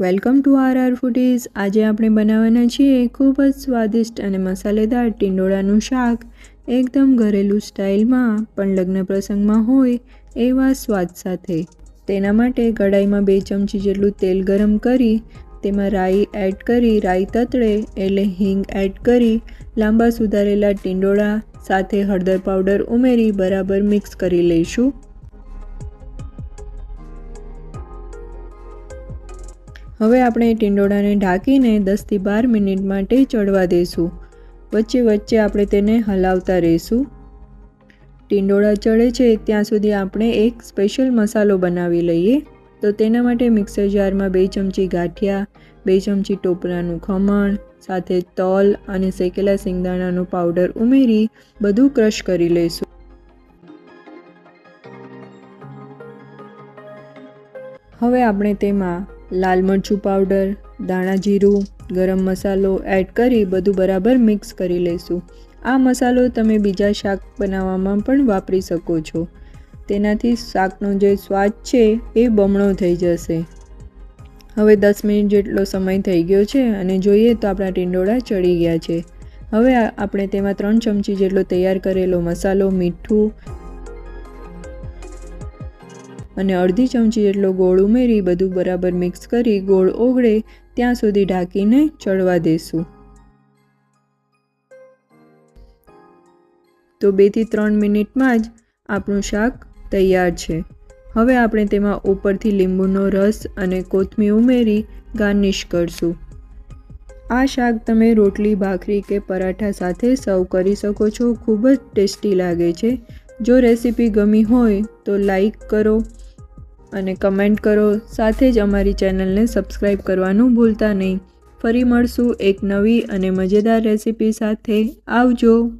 Welcome to R R foodies. આજે આપણે બનાવવાના છીએ ખૂબ જ સ્વાદિષ્ટ અને મસાલેદાર ટીંડોળાનું શાક. એકદમ ઘરેલું સ્ટાઇલમાં, પણ લગ્ન પ્રસંગમાં હોય એવા સ્વાદ સાથે. તેના માટે કઢાઈમાં બે ચમચી જેટલું તેલ ગરમ કરી, તેમાં રાઈ એડ કરી, રાઈ તતળે એટલે હિંગ એડ કરી, લાંબા સુધારેલા ટીંડોળા સાથે હળદર પાવડર ઉમેરી બરાબર મિક્સ કરી લઈશું. હવે આપણે ટીંડોળાને ઢાંકીને દસથી બાર મિનિટ માટે ચડવા દઈશું. વચ્ચે વચ્ચે આપણે તેને હલાવતા રહીશું. ટીંડોળા ચડે છે ત્યાં સુધી આપણે એક સ્પેશિયલ મસાલો બનાવી લઈએ. તો તેના માટે મિક્સર જારમાં બે ચમચી ગાંઠિયા, બે ચમચી ટોપરાનું ખમણ, સાથે તલ અને શેકેલા સિંગદાણાનો પાવડર ઉમેરી બધું ક્રશ કરી લઈશું. હવે આપણે તેમાં લાલ મરચું પાવડર, દાણા જીરું, ગરમ મસાલો એડ કરી બધું બરાબર મિક્સ કરી લઈશું. આ મસાલો તમે બીજા શાક બનાવવામાં પણ વાપરી શકો છો. તેનાથી શાકનો જે સ્વાદ છે એ બમણો થઈ જશે. હવે દસ મિનિટ જેટલો સમય થઈ ગયો છે અને જોઈએ તો આપણા ટીંડોળા ચડી ગયા છે. હવે આપણે તેમાં ત્રણ ચમચી જેટલો તૈયાર કરેલો મસાલો, મીઠું અને અડધી ચમચી જેટલો ગોળ ઉમેરી બધું બરાબર મિક્સ કરી ગોળ ઓગળે, ત્યાં સુધી ઢાંકીને ચડવા દેશું. તો બેથી ત્રણ મિનિટમાં જ આપણું શાક તૈયાર છે. હવે આપણે તેમાં ઉપરથી લીંબુનો રસ અને કોથમી ઉમેરી ગાર્નિશ કરશું. આ શાક તમે રોટલી, ભાખરી કે પરાઠા સાથે સર્વ કરી શકો છો. ખૂબ જ ટેસ્ટી લાગે છે. જો રેસીપી ગમી હોય તો લાઈક કરો અને કમેન્ટ કરો. સાથે જ અમારી ચેનલને સબસ્ક્રાઈબ કરવાનું ભૂલતા નહીં. ફરી મળશું એક નવી અને મજેદાર રેસીપી સાથે. આવજો.